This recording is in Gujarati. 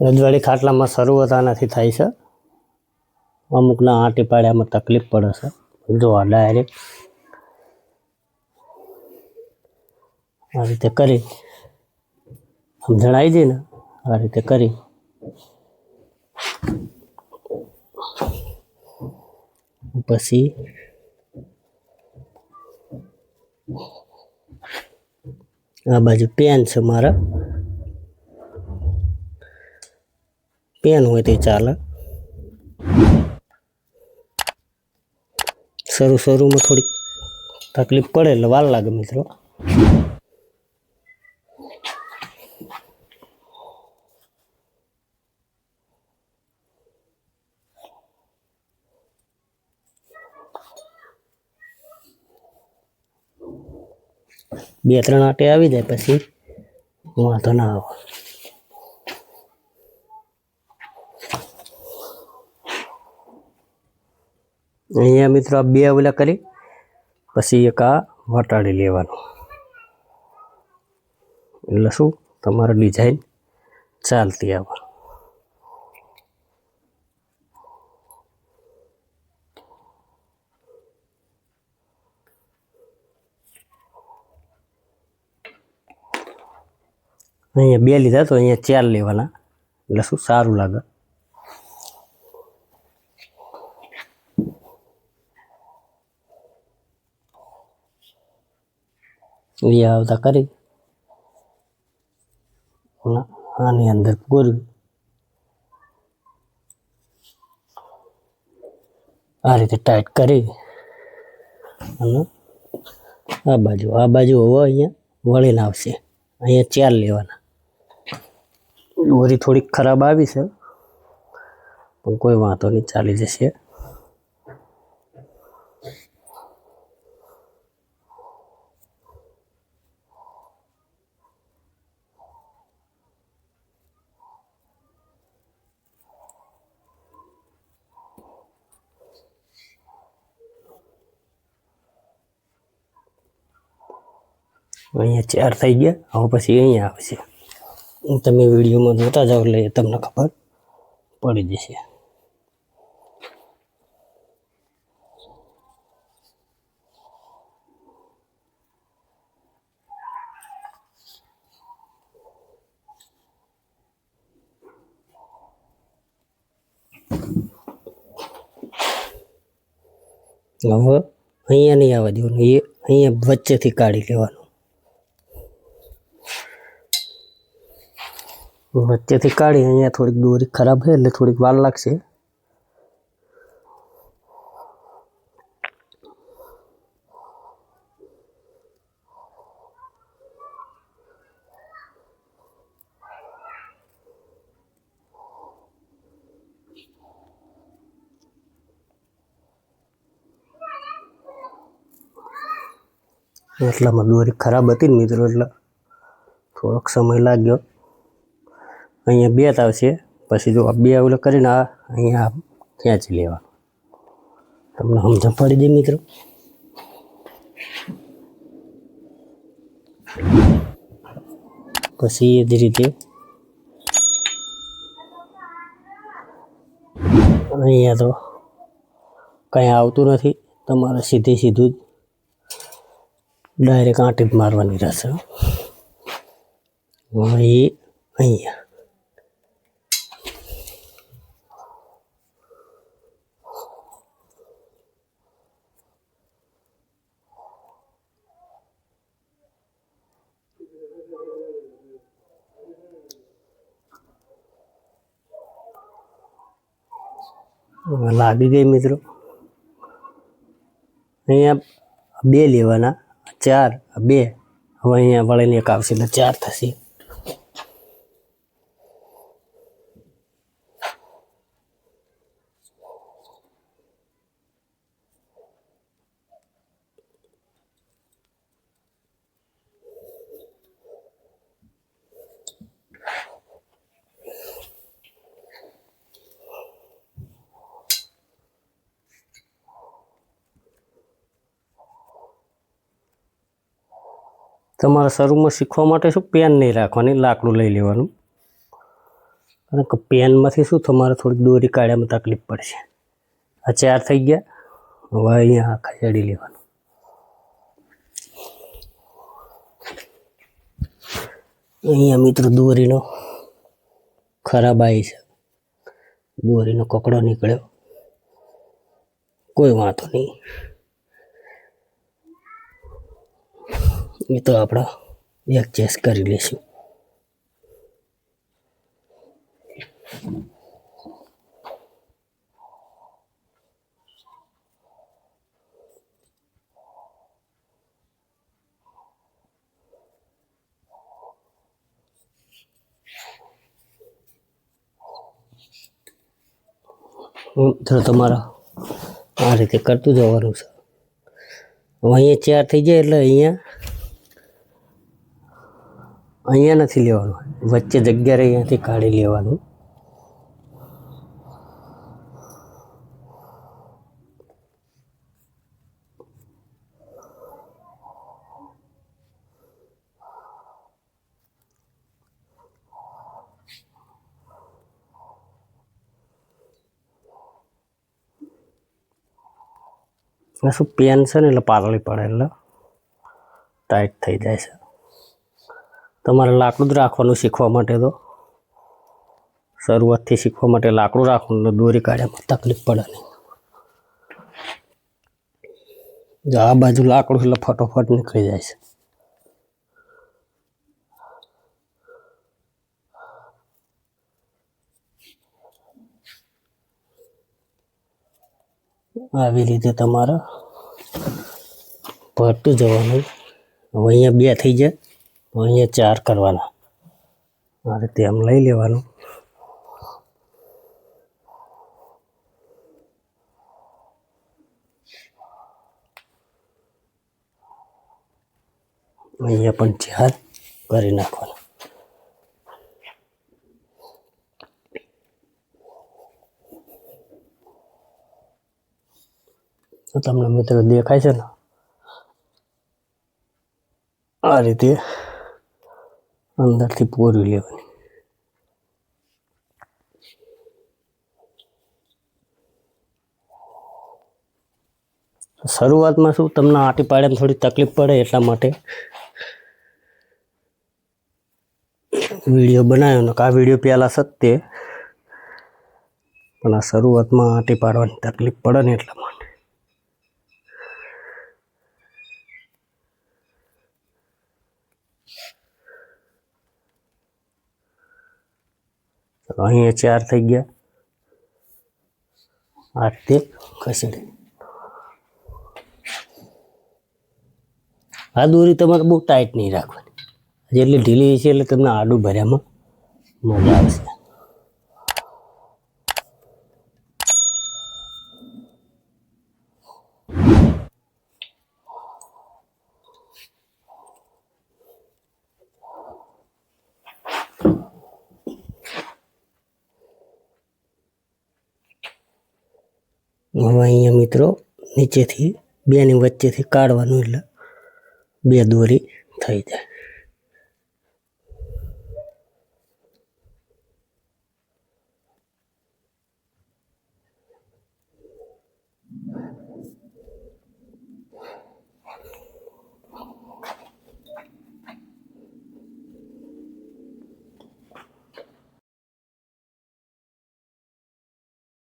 રજવાડી ખાટલામાં શરૂઆત આનાથી થાય છે. અમુકના આંટી પાડ્યામાં તકલીફ પડે છે. જો આ ડાયરેક્ટ આ રીતે કરી. આમ જણાવી દઈએ ને, આ રીતે કરી. પછી આ બાજુ પેન છે મારા. પેન હોય તે ચાલે. શરૂ શરૂમાં થોડીક તકલીફ પડે એટલે વાર લાગે મિત્રો. બે ત્રણ આટે આવી જાય પછી વાંધો ના આવે. અહીંયા મિત્રો આ બે ઓલા કરી, પછી એક આ વટાડી લેવાનું. એટલે શું? તમારો ડિઝાઇન ચાલતી આવે. અહીંયા બે લીધા તો અહીંયા ચાર લેવાના. એટલે શું? સારું લાગે. એ આવતા કરી. આની અંદર પૂરવી આ રીતે ટાઈટ કરી. અને આ બાજુ આ બાજુ હવે અહીંયા વળીને આવશે. અહીંયા ચાર લેવાના. દોરી થોડીક ખરાબ આવી છે. પણ કોઈ વાંધો નહીં, ચાલી જશે. અહીંયા ચાર થઈ ગયા. હવે પછી અહીંયા આવશે તમે વિડીયોમાં જોતા જાઓ એટલે તમને ખબર પડી જશે. હવે અહીંયા નહીં આવવા દેવાનું. એ અહીંયા વચ્ચેથી કાઢી લેવાનું. વચ્ચેથી કાઢી અહીંયા થોડીક દોરી ખરાબ છે એટલે થોડીક વાર લાગશે. એટલામાં દોરી ખરાબ હતી ને મિત્રો, એટલે થોડોક સમય લાગ્યો. અહીંયા બે આવશે પછી જો બે ઓલો કરીને આ અહીંયા ખેંચી લેવાનું તમને સમજણ પડી દે મિત્રો? પછી એ જ રીતે અહીંયા તો કંઈ આવતું નથી. તમારે સીધે સીધું જ ડાયરેક્ટ આંટી મારવાની રહેશે. હવે એ અહીંયા. લાગી ગઈ મિત્રો. અહીંયા બે લેવાના, ચાર, બે. હવે અહીંયા વળીને એક આવશે એટલે ચાર થશે. તમારે શરૂમાં શીખવા માટે શું પેન નહીં રાખવાની, લાકડું લઈ લેવાનું? કારણ કે પેનમાંથી શું તમારે થોડીક દોરી કાઢ્યામાં તકલીફ પડશે? આ ચાર થઈ ગયા. હવે અહીંયા આખા ચડી લેવાનું. અહીંયા મિત્રો દોરીનો ખરાબ આવી છે. દોરીનો કકડો નીકળ્યો. કોઈ વાંધો નહીં. એ તો આપણે એડજસ્ટ કરી લઈશું. તો તમારા આ રીતે કરતું જવાનું છે. અહીંયા ચાર થઈ જાય એટલે અહીંયા અહીંયા નથી લેવાનું. વચ્ચે જગ્યા અહીંયાથી કાઢી લેવાનું. શું પેન છે ને? એટલે પાતળી પડે એટલે ટાઈટ થઈ જાય છે. તમારે લાકડું જ રાખવાનું શીખવા માટે તો. શરૂઆતથી શીખવા માટે લાકડું રાખવાનું દોરી કાઢ્યામાં તકલીફ પડે નહીં. આ બાજુ લાકડું એટલે ફટોફટ નીકળી જાય છે. આવી રીતે તમારે ભરતું જવાનું. હવે અહીંયા બે થઈ જાય. અહીંયા ચાર કરવાના. આ રીતે આમ લઈ લેવાનું. અહીંયા પણ ચાર કરી નાખવાનું. તમને મિત્રો દેખાય છે ને? આ રીતે અંદરથી પોરી લેવાની. શરૂઆતમાં શું, તમને આટી પાડે થોડી તકલીફ પડે એટલા માટે? વીડિયો બનાવ્યો ને આ વીડિયો પહેલાં સત્ય. પણ આ શરૂઆતમાં આટી પાડવાની તકલીફ પડે ને એટલા માટે ચલો અહીંયા ચાર થઈ ગયા. આ રીતે ખસેડી આ દોરી તમારે બહુ ટાઈટ નહીં રાખવાની. જેટલી ઢીલી છે એટલે તમને આડું ભર્યામાં મજા આવશે. હવે અહીંયા મિત્રો નીચેથી બેની વચ્ચેથી કાઢવાનું એટલે બે દોરી થઈ જાય.